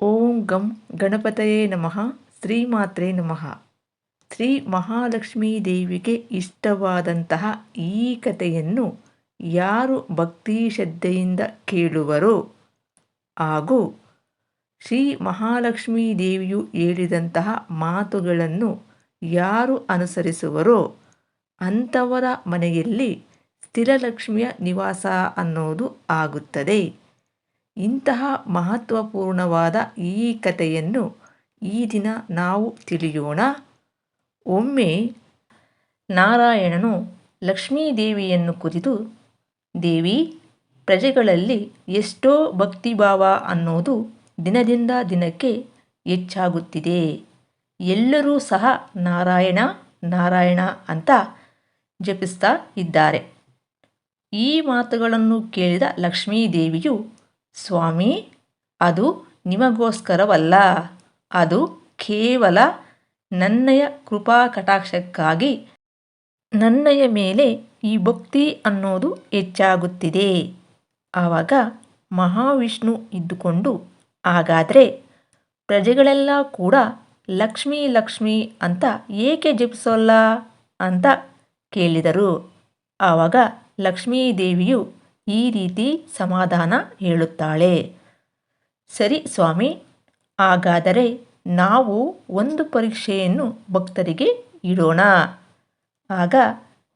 ಓಂ ಗಂ ಗಣಪತಯೇ ನಮಃ, ಶ್ರೀಮಾತ್ರೇ ನಮಃ. ಶ್ರೀ ಮಹಾಲಕ್ಷ್ಮೀ ದೇವಿಗೆ ಇಷ್ಟವಾದಂತಹ ಈ ಕಥೆಯನ್ನು ಯಾರು ಭಕ್ತಿ ಶ್ರದ್ಧೆಯಿಂದ ಕೇಳುವರೋ ಹಾಗೂ ಶ್ರೀ ಮಹಾಲಕ್ಷ್ಮೀ ದೇವಿಯು ಹೇಳಿದಂತಹ ಮಾತುಗಳನ್ನು ಯಾರು ಅನುಸರಿಸುವರೋ ಅಂಥವರ ಮನೆಯಲ್ಲಿ ಸ್ಥಿರಲಕ್ಷ್ಮಿಯ ನಿವಾಸ ಅನ್ನೋದು ಆಗುತ್ತದೆ. ಇಂತಹ ಮಹತ್ವಪೂರ್ಣವಾದ ಈ ಕಥೆಯನ್ನು ಈ ದಿನ ನಾವು ತಿಳಿಯೋಣ. ಒಮ್ಮೆ ನಾರಾಯಣನು ಲಕ್ಷ್ಮೀದೇವಿಯನ್ನು ಕುರಿತು, ದೇವಿ, ಪ್ರಜೆಗಳಲ್ಲಿ ಎಷ್ಟೋ ಭಕ್ತಿಭಾವ ಅನ್ನೋದು ದಿನದಿಂದ ದಿನಕ್ಕೆ ಹೆಚ್ಚಾಗುತ್ತಿದೆ. ಎಲ್ಲರೂ ಸಹ ನಾರಾಯಣ ನಾರಾಯಣ ಅಂತ ಜಪಿಸ್ತಾ ಇದ್ದಾರೆ. ಈ ಮಾತುಗಳನ್ನು ಕೇಳಿದ ಲಕ್ಷ್ಮೀದೇವಿಯು ಸ್ವಾಮಿ, ಅದು ನಿಮಗೋಸ್ಕರವಲ್ಲ. ಅದು ಕೇವಲ ನನ್ನಯ ಕೃಪಾ ಕಟಾಕ್ಷಕ್ಕಾಗಿ ನನ್ನಯ ಮೇಲೆ ಈ ಭಕ್ತಿ ಅನ್ನೋದು ಹೆಚ್ಚಾಗುತ್ತಿದೆ. ಆವಾಗ ಮಹಾವಿಷ್ಣು ಇದ್ದುಕೊಂಡು ಹಾಗಾದರೆ ಪ್ರಜೆಗಳೆಲ್ಲ ಕೂಡ ಲಕ್ಷ್ಮೀ ಲಕ್ಷ್ಮಿ ಅಂತ ಏಕೆ ಜಪಿಸೋಲ್ಲ ಅಂತ ಕೇಳಿದರು. ಆವಾಗ ಲಕ್ಷ್ಮೀದೇವಿಯು ಈ ರೀತಿ ಸಮಾಧಾನ ಹೇಳುತ್ತಾಳೆ. ಸರಿ ಸ್ವಾಮಿ, ಹಾಗಾದರೆ ನಾವು ಒಂದು ಪರೀಕ್ಷೆಯನ್ನು ಭಕ್ತರಿಗೆ ಇಡೋಣ. ಆಗ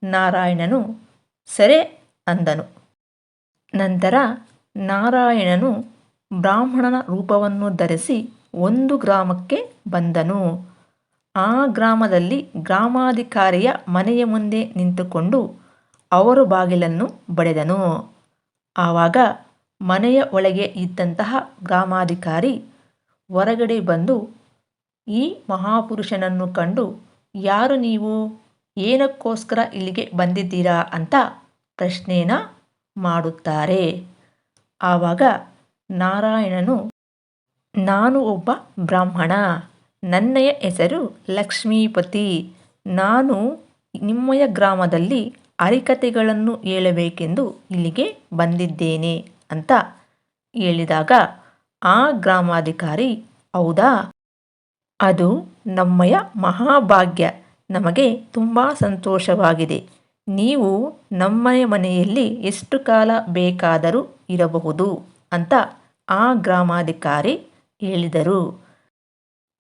ನಾರಾಯಣನು, ಸರೆ ಅಂದನು. ನಂತರ ನಾರಾಯಣನು ಬ್ರಾಹ್ಮಣನ ರೂಪವನ್ನು ಧರಿಸಿ ಒಂದು ಗ್ರಾಮಕ್ಕೆ ಬಂದನು. ಆ ಗ್ರಾಮದಲ್ಲಿ ಗ್ರಾಮಾಧಿಕಾರಿಯ ಮನೆಯ ಮುಂದೆ ನಿಂತುಕೊಂಡು ಅವರು ಬಾಗಿಲನ್ನು ಬಡೆದನು. ಆವಾಗ ಮನೆಯ ಒಳಗೆ ಇದ್ದಂತಹ ಗ್ರಾಮಾಧಿಕಾರಿ ಹೊರಗಡೆ ಬಂದು, ಈ ಮಹಾಪುರುಷನನ್ನು ಕಂಡು ಯಾರು ನೀವು? ಏನಕ್ಕೋಸ್ಕರ ಇಲ್ಲಿಗೆ ಬಂದಿದ್ದೀರಾ? ಅಂತ ಪ್ರಶ್ನೆನ ಮಾಡುತ್ತಾರೆ. ಆವಾಗ ನಾರಾಯಣನು, ನಾನು ಒಬ್ಬ ಬ್ರಾಹ್ಮಣ. ನನ್ನಯ ಹೆಸರು ಲಕ್ಷ್ಮೀಪತಿ. ನಾನು ನಿಮ್ಮಯ ಗ್ರಾಮದಲ್ಲಿ ಹರಿಕತೆಗಳನ್ನು ಹೇಳಬೇಕೆಂದು ಇಲ್ಲಿಗೆ ಬಂದಿದ್ದೇನೆ ಅಂತ ಹೇಳಿದಾಗ, ಆ ಗ್ರಾಮಾಧಿಕಾರಿ, ಹೌದಾ? ಅದು ನಮ್ಮಯ ಮಹಾಭಾಗ್ಯ. ನಮಗೆ ತುಂಬ ಸಂತೋಷವಾಗಿದೆ. ನೀವು ನಮ್ಮಯ ಮನೆಯಲ್ಲಿ ಎಷ್ಟು ಕಾಲ ಬೇಕಾದರೂ ಇರಬಹುದು ಅಂತ ಆ ಗ್ರಾಮಾಧಿಕಾರಿ ಹೇಳಿದರು.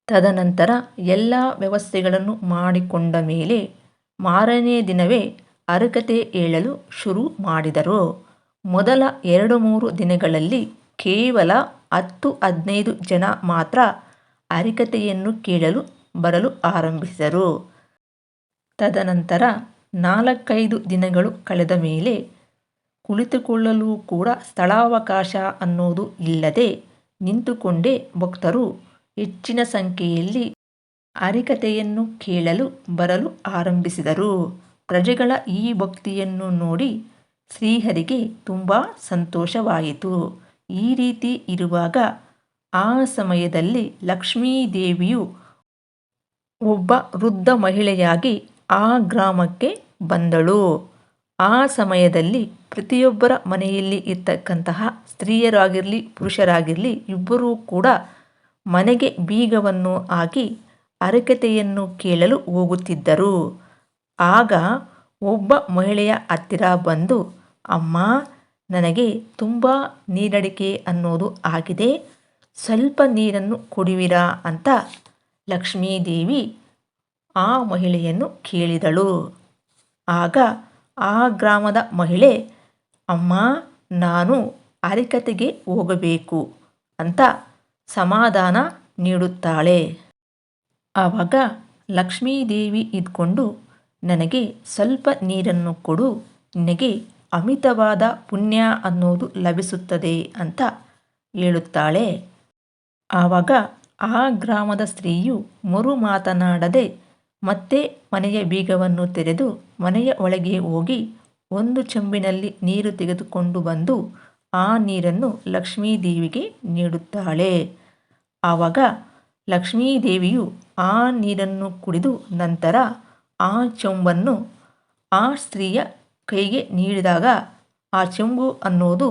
ತದನಂತರ ಎಲ್ಲ ವ್ಯವಸ್ಥೆಗಳನ್ನು ಮಾಡಿಕೊಂಡ ಮೇಲೆ ಮಾರನೇ ದಿನವೇ ಹರಕತೆ ಹೇಳಲು ಶುರು ಮಾಡಿದರು. ಮೊದಲ ಎರಡು ಮೂರು ದಿನಗಳಲ್ಲಿ ಕೇವಲ ಹತ್ತು ಹದಿನೈದು ಜನ ಮಾತ್ರ ಹರಿಕತೆಯನ್ನು ಕೇಳಲು ಬರಲು ಆರಂಭಿಸಿದರು. ತದನಂತರ ನಾಲ್ಕೈದು ದಿನಗಳು ಕಳೆದ ಮೇಲೆ ಕುಳಿತುಕೊಳ್ಳಲು ಕೂಡ ಸ್ಥಳಾವಕಾಶ ಅನ್ನೋದು ಇಲ್ಲದೆ ನಿಂತುಕೊಂಡೇ ಭಕ್ತರು ಹೆಚ್ಚಿನ ಸಂಖ್ಯೆಯಲ್ಲಿ ಅರಿಕತೆಯನ್ನು ಕೇಳಲು ಬರಲು ಆರಂಭಿಸಿದರು. ಪ್ರಜೆಗಳ ಈ ಭಕ್ತಿಯನ್ನು ನೋಡಿ ಶ್ರೀಹರಿಗೆ ತುಂಬ ಸಂತೋಷವಾಯಿತು. ಈ ರೀತಿ ಇರುವಾಗ ಆ ಸಮಯದಲ್ಲಿ ಲಕ್ಷ್ಮೀದೇವಿಯು ಒಬ್ಬ ವೃದ್ಧ ಮಹಿಳೆಯಾಗಿ ಆ ಗ್ರಾಮಕ್ಕೆ ಬಂದಳು. ಆ ಸಮಯದಲ್ಲಿ ಪ್ರತಿಯೊಬ್ಬರ ಮನೆಯಲ್ಲಿ ಇರ್ತಕ್ಕಂತಹ ಸ್ತ್ರೀಯರಾಗಿರಲಿ, ಪುರುಷರಾಗಿರಲಿ ಇಬ್ಬರೂ ಕೂಡ ಮನೆಗೆ ಬೀಗವನ್ನು ಹಾಕಿ ಅರಕತೆಯನ್ನು ಕೇಳಲು ಹೋಗುತ್ತಿದ್ದರು. ಆಗ ಒಬ್ಬ ಮಹಿಳೆಯ ಹತ್ತಿರ ಬಂದು, ಅಮ್ಮ, ನನಗೆ ತುಂಬ ನೀರಡಿಕೆ ಅನ್ನೋದು ಆಗಿದೆ. ಸ್ವಲ್ಪ ನೀರನ್ನು ಕುಡಿವಿರಾ? ಅಂತ ಲಕ್ಷ್ಮೀದೇವಿ ಆ ಮಹಿಳೆಯನ್ನು ಕೇಳಿದಳು. ಆಗ ಆ ಗ್ರಾಮದ ಮಹಿಳೆ, ಅಮ್ಮ, ನಾನು ಅರಿಕತೆಗೆ ಹೋಗಬೇಕು ಅಂತ ಸಮಾಧಾನ ನೀಡುತ್ತಾಳೆ. ಆವಾಗ ಲಕ್ಷ್ಮೀದೇವಿ ಇದ್ಕೊಂಡು ನನಗೆ ಸ್ವಲ್ಪ ನೀರನ್ನು ಕೊಡು, ನಿನಗೆ ಅಮಿತವಾದ ಪುಣ್ಯ ಅನ್ನೋದು ಲಭಿಸುತ್ತದೆ ಅಂತ ಹೇಳುತ್ತಾಳೆ. ಆವಾಗ ಆ ಗ್ರಾಮದ ಸ್ತ್ರೀಯು ಮರು ಮಾತನಾಡದೆ ಮತ್ತೆ ಮನೆಯ ಬೀಗವನ್ನು ತೆರೆದು ಮನೆಯ ಒಳಗೆ ಹೋಗಿ ಒಂದು ಚೆಂಬಿನಲ್ಲಿ ನೀರು ತೆಗೆದುಕೊಂಡು ಬಂದು ಆ ನೀರನ್ನು ಲಕ್ಷ್ಮೀದೇವಿಗೆ ನೀಡುತ್ತಾಳೆ. ಆವಾಗ ಲಕ್ಷ್ಮೀದೇವಿಯು ಆ ನೀರನ್ನು ಕುಡಿದು ನಂತರ ಆ ಚೊಂಬನ್ನು ಆ ಸ್ತ್ರೀಯ ಕೈಗೆ ನೀಡಿದಾಗ ಆ ಚೊಂಬು ಅನ್ನೋದು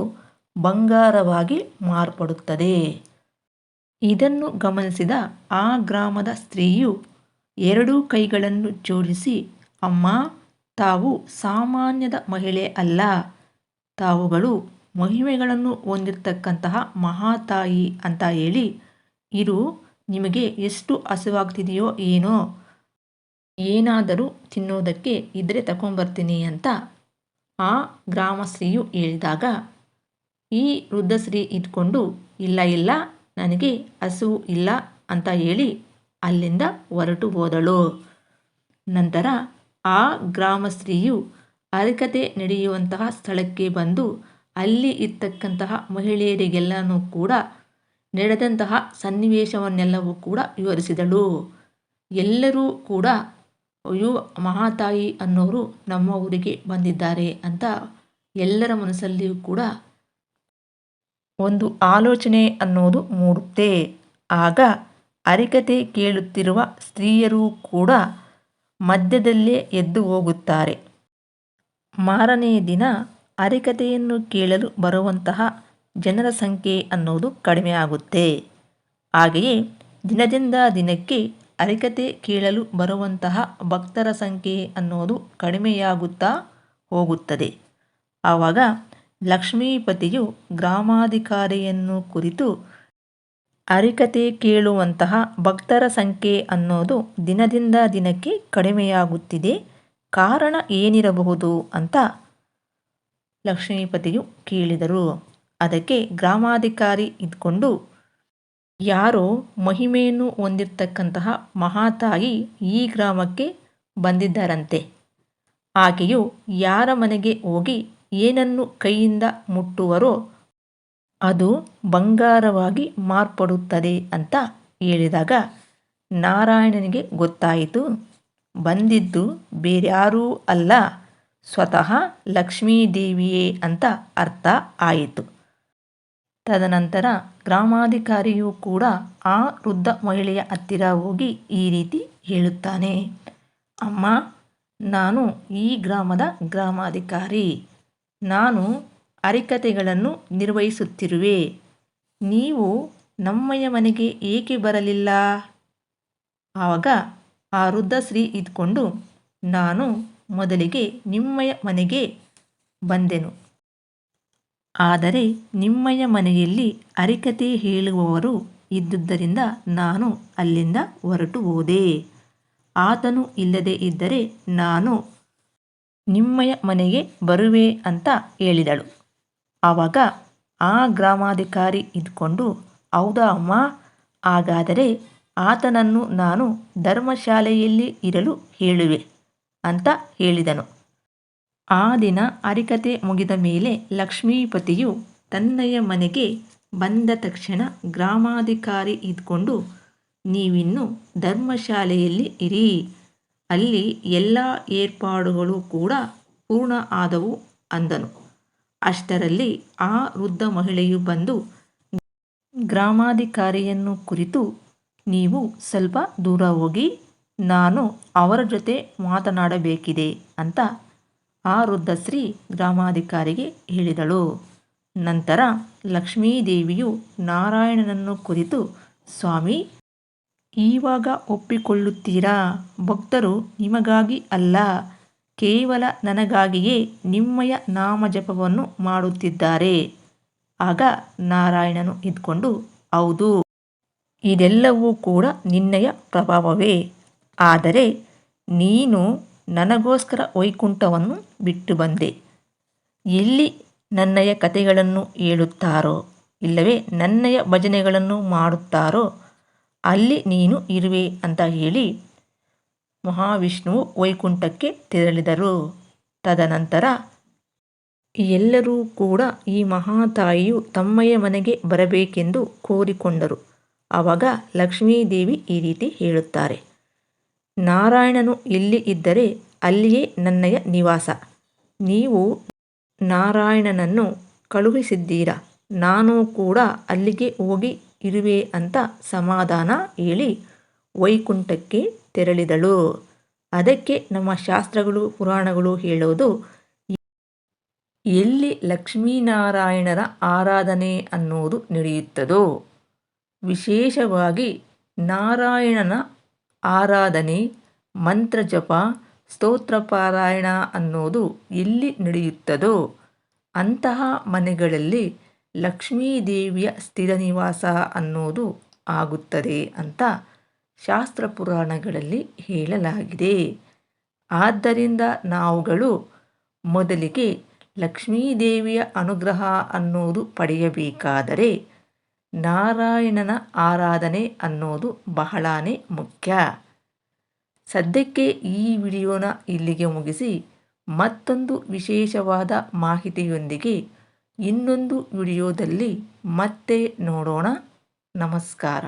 ಬಂಗಾರವಾಗಿ ಮಾರ್ಪಡುತ್ತದೆ. ಇದನ್ನು ಗಮನಿಸಿದ ಆ ಗ್ರಾಮದ ಸ್ತ್ರೀಯು ಎರಡೂ ಕೈಗಳನ್ನು ಜೋಡಿಸಿ, ಅಮ್ಮ, ತಾವು ಸಾಮಾನ್ಯದ ಮಹಿಳೆ ಅಲ್ಲ. ತಾವುಗಳು ಮಹಿಮೆಗಳನ್ನು ಹೊಂದಿರತಕ್ಕಂತಹ ಮಹಾತಾಯಿ ಅಂತ ಹೇಳಿ, ಇರು, ನಿಮಗೆ ಎಷ್ಟು ಹಸಿವಾಗ್ತಿದೆಯೋ ಏನೋ ಏನಾದರೂ ತಿನ್ನೋದಕ್ಕೆ ಇದ್ದರೆ ತಗೊಂಬರ್ತೀನಿ ಅಂತ ಆ ಗ್ರಾಮಸ್ತ್ರೀಯು ಹೇಳಿದಾಗ, ಈ ವೃದ್ಧಶ್ರೀ ಇದ್ಕೊಂಡು, ಇಲ್ಲ ಇಲ್ಲ, ನನಗೆ ಹಸುವು ಇಲ್ಲ ಅಂತ ಹೇಳಿ ಅಲ್ಲಿಂದ ಹೊರಟು ಹೋದಳು. ನಂತರ ಆ ಗ್ರಾಮಸ್ತ್ರೀಯು ಅರ್ಹತೆ ನಡೆಯುವಂತಹ ಸ್ಥಳಕ್ಕೆ ಬಂದು, ಅಲ್ಲಿ ಇರ್ತಕ್ಕಂತಹ ಮಹಿಳೆಯರಿಗೆಲ್ಲನೂ ಕೂಡ ನಡೆದಂತಹ ಸನ್ನಿವೇಶವನ್ನೆಲ್ಲವೂ ಕೂಡ ವಿವರಿಸಿದಳು. ಎಲ್ಲರೂ ಕೂಡ ಅಯ್ಯೋ, ಮಹಾತಾಯಿ ಅನ್ನೋರು ನಮ್ಮ ಊರಿಗೆ ಬಂದಿದ್ದಾರೆ ಅಂತ ಎಲ್ಲರ ಮನಸ್ಸಲ್ಲಿಯೂ ಕೂಡ ಒಂದು ಆಲೋಚನೆ ಅನ್ನೋದು ಮೂಡುತ್ತೆ. ಆಗ ಅರಿಕತೆ ಕೇಳುತ್ತಿರುವ ಸ್ತ್ರೀಯರೂ ಕೂಡ ಮಧ್ಯದಲ್ಲೇ ಎದ್ದು ಹೋಗುತ್ತಾರೆ. ಮಾರನೇ ದಿನ ಅರಿಕತೆಯನ್ನು ಕೇಳಲು ಬರುವಂತಹ ಜನರ ಸಂಖ್ಯೆ ಅನ್ನೋದು ಕಡಿಮೆ ಆಗುತ್ತೆ ಹಾಗೆಯೇ ದಿನದಿಂದ ದಿನಕ್ಕೆ ಹರಿಕತೆ ಕೇಳಲು ಬರುವಂತಹ ಭಕ್ತರ ಸಂಖ್ಯೆ ಅನ್ನೋದು ಕಡಿಮೆಯಾಗುತ್ತಾ ಹೋಗುತ್ತದೆ. ಆವಾಗ ಲಕ್ಷ್ಮೀಪತಿಯು ಗ್ರಾಮಾಧಿಕಾರಿಯನ್ನು ಕುರಿತು ಅರಿಕತೆ ಕೇಳುವಂತಹ ಭಕ್ತರ ಸಂಖ್ಯೆ ಅನ್ನೋದು ದಿನದಿಂದ ದಿನಕ್ಕೆ ಕಡಿಮೆಯಾಗುತ್ತಿದೆ. ಕಾರಣ ಏನಿರಬಹುದು ಅಂತ ಲಕ್ಷ್ಮೀಪತಿಯು ಕೇಳಿದರು. ಅದಕ್ಕೆ ಗ್ರಾಮಾಧಿಕಾರಿ ಇದ್ಕೊಂಡು ಯಾರೋ ಮಹಿಮೆಯನ್ನು ಹೊಂದಿರತಕ್ಕಂತಹ ಮಹಾತಾಯಿ ಈ ಗ್ರಾಮಕ್ಕೆ ಬಂದಿದ್ದಾರಂತೆ. ಆಕೆಯು ಯಾರ ಮನೆಗೆ ಹೋಗಿ ಏನನ್ನು ಕೈಯಿಂದ ಮುಟ್ಟುವರೋ ಅದು ಬಂಗಾರವಾಗಿ ಮಾರ್ಪಡುತ್ತದೆ ಅಂತ ಹೇಳಿದಾಗ ನಾರಾಯಣನಿಗೆ ಗೊತ್ತಾಯಿತು. ಬಂದಿದ್ದು ಬೇರ್ಯಾರೂ ಅಲ್ಲ, ಸ್ವತಃ ಲಕ್ಷ್ಮೀದೇವಿಯೇ ಅಂತ ಅರ್ಥ ಆಯಿತು. ತದನಂತರ ಗ್ರಾಮಾಧಿಕಾರಿಯು ಕೂಡ ಆ ವೃದ್ಧ ಮಹಿಳೆಯ ಹತ್ತಿರ ಹೋಗಿ ಈ ರೀತಿ ಹೇಳುತ್ತಾನೆ. ಅಮ್ಮ, ನಾನು ಈ ಗ್ರಾಮದ ಗ್ರಾಮಾಧಿಕಾರಿ. ನಾನು ಅರಿಕತೆಗಳನ್ನು ನಿರ್ವಹಿಸುತ್ತಿರುವೆ. ನೀವು ನಮ್ಮಯ್ಯ ಮನೆಗೆ ಏಕೆ ಬರಲಿಲ್ಲ? ಆವಾಗ ಆ ವೃದ್ಧ ಸ್ತ್ರೀ ಇದ್ಕೊಂಡು, ನಾನು ಮೊದಲಿಗೆ ನಿಮ್ಮಯ್ಯ ಮನೆಗೆ ಬಂದೆನು. ಆದರೆ ನಿಮ್ಮಯ್ಯ ಮನೆಯಲ್ಲಿ ಅರಿಕತೆ ಹೇಳುವವರು ಇದ್ದುದರಿಂದ ನಾನು ಅಲ್ಲಿಂದ ಹೊರಟು ಹೋದೆ. ಆತನು ಇಲ್ಲದೆ ಇದ್ದರೆ ನಾನು ನಿಮ್ಮಯ ಮನೆಗೆ ಬರುವೆ ಅಂತ ಹೇಳಿದಳು. ಆವಾಗ ಆ ಗ್ರಾಮಾಧಿಕಾರಿ ಇದ್ಕೊಂಡು ಹೌದಾ ಅಮ್ಮ? ಹಾಗಾದರೆ ಆತನನ್ನು ನಾನು ಧರ್ಮಶಾಲೆಯಲ್ಲಿ ಇರಲು ಹೇಳುವೆ ಅಂತ ಹೇಳಿದನು. ಆ ದಿನ ಅರಿಕತೆ ಮುಗಿದ ಮೇಲೆ ಲಕ್ಷ್ಮೀಪತಿಯು ತನ್ನಯ ಮನೆಗೆ ಬಂದ ತಕ್ಷಣ ಗ್ರಾಮಾಧಿಕಾರಿ ಇದ್ಕೊಂಡು, ನೀವಿನ್ನು ಧರ್ಮಶಾಲೆಯಲ್ಲಿ ಇರಿ. ಅಲ್ಲಿ ಎಲ್ಲ ಏರ್ಪಾಡುಗಳು ಕೂಡ ಪೂರ್ಣ ಆದವು ಅಂದನು. ಅಷ್ಟರಲ್ಲಿ ಆ ವೃದ್ಧ ಮಹಿಳೆಯು ಬಂದು, ಗ್ರಾಮಾಧಿಕಾರಿಯನ್ನು ಕುರಿತು ನೀವು ಸ್ವಲ್ಪ ದೂರ ಹೋಗಿ, ನಾನು ಅವರ ಜೊತೆ ಮಾತನಾಡಬೇಕಿದೆ ಅಂತ ಆ ವೃದ್ಧಶ್ರೀ ಗ್ರಾಮಾಧಿಕಾರಿಗೆ ಹೇಳಿದಳು. ನಂತರ ಲಕ್ಷ್ಮೀದೇವಿಯು ನಾರಾಯಣನನ್ನು ಕುರಿತು, ಸ್ವಾಮಿ, ಈವಾಗ ಒಪ್ಪಿಕೊಳ್ಳುತ್ತೀರಾ? ಭಕ್ತರು ನಿಮಗಾಗಿ ಅಲ್ಲ. ಕೇವಲ ನನಗಾಗಿಯೇ ನಿಮ್ಮಯ ನಾಮಜಪವನ್ನು ಮಾಡುತ್ತಿದ್ದಾರೆ ಆಗ ನಾರಾಯಣನು ಇದ್ಕೊಂಡು ಹೌದು, ಇದೆಲ್ಲವೂ ಕೂಡ ನಿನ್ನಯ ಪ್ರಭಾವವೇ. ಆದರೆ ನೀನು ನನಗೋಸ್ಕರ ವೈಕುಂಠವನ್ನು ಬಿಟ್ಟು ಬಂದೆ. ಎಲ್ಲಿ ನನ್ನಯ ಕಥೆಗಳನ್ನು ಹೇಳುತ್ತಾರೋ, ಇಲ್ಲವೇ ನನ್ನಯ ಭಜನೆಗಳನ್ನು ಮಾಡುತ್ತಾರೋ, ಅಲ್ಲಿ ನೀನು ಇರುವೆ ಅಂತ ಹೇಳಿ ಮಹಾವಿಷ್ಣುವು ವೈಕುಂಠಕ್ಕೆ ತೆರಳಿದರು. ತದನಂತರ ಎಲ್ಲರೂ ಕೂಡ ಈ ಮಹಾತಾಯಿಯು ತಮ್ಮಯ ಮನೆಗೆ ಬರಬೇಕೆಂದು ಕೋರಿಕೊಂಡರು. ಆವಾಗ ಲಕ್ಷ್ಮೀದೇವಿ ಈ ರೀತಿ ಹೇಳುತ್ತಾರೆ. ನಾರಾಯಣನು ಇಲ್ಲಿ ಇದ್ದರೆ ಅಲ್ಲಿಯೇ ನನ್ನಯ ನಿವಾಸ. ನೀವು ನಾರಾಯಣನನ್ನು ಕಳುಹಿಸಿದ್ದೀರಾ? ನಾನು ಕೂಡ ಅಲ್ಲಿಗೆ ಹೋಗಿ ಇರುವೆ ಅಂತ ಸಮಾಧಾನ ಹೇಳಿ ವೈಕುಂಠಕ್ಕೆ ತೆರಳಿದಳು. ಅದಕ್ಕೆ ನಮ್ಮ ಶಾಸ್ತ್ರಗಳು, ಪುರಾಣಗಳು ಹೇಳೋದು, ಎಲ್ಲಿ ಲಕ್ಷ್ಮೀನಾರಾಯಣರ ಆರಾಧನೆ ಅನ್ನೋದು ನಡೆಯುತ್ತದೋ. ವಿಶೇಷವಾಗಿ ನಾರಾಯಣನ ಆರಾಧನೆ, ಮಂತ್ರ ಜಪ, ಸ್ತೋತ್ರ ಪಾರಾಯಣ ಅನ್ನೋದು ಎಲ್ಲಿ ನಡೆಯುತ್ತದೋ, ಅಂತಹ ಮನೆಗಳಲ್ಲಿ ಲಕ್ಷ್ಮೀದೇವಿಯ ಸ್ಥಿರ ನಿವಾಸ ಅನ್ನೋದು ಆಗುತ್ತದೆ ಅಂತ ಶಾಸ್ತ್ರ ಪುರಾಣಗಳಲ್ಲಿ ಹೇಳಲಾಗಿದೆ. ಆದ್ದರಿಂದ ನಾವುಗಳು ಮೊದಲಿಗೆ ಲಕ್ಷ್ಮೀದೇವಿಯ ಅನುಗ್ರಹ ಅನ್ನೋದು ಪಡೆಯಬೇಕಾದರೆ ನಾರಾಯಣನ ಆರಾಧನೆ ಅನ್ನೋದು ಬಹಳಾನೇ ಮುಖ್ಯ. ಸದ್ಯಕ್ಕೆ ಈ ವಿಡಿಯೋನ ಇಲ್ಲಿಗೆ ಮುಗಿಸಿ ಮತ್ತೊಂದು ವಿಶೇಷವಾದ ಮಾಹಿತಿಯೊಂದಿಗೆ ಇನ್ನೊಂದು ವಿಡಿಯೋದಲ್ಲಿ ಮತ್ತೆ ನೋಡೋಣ. ನಮಸ್ಕಾರ.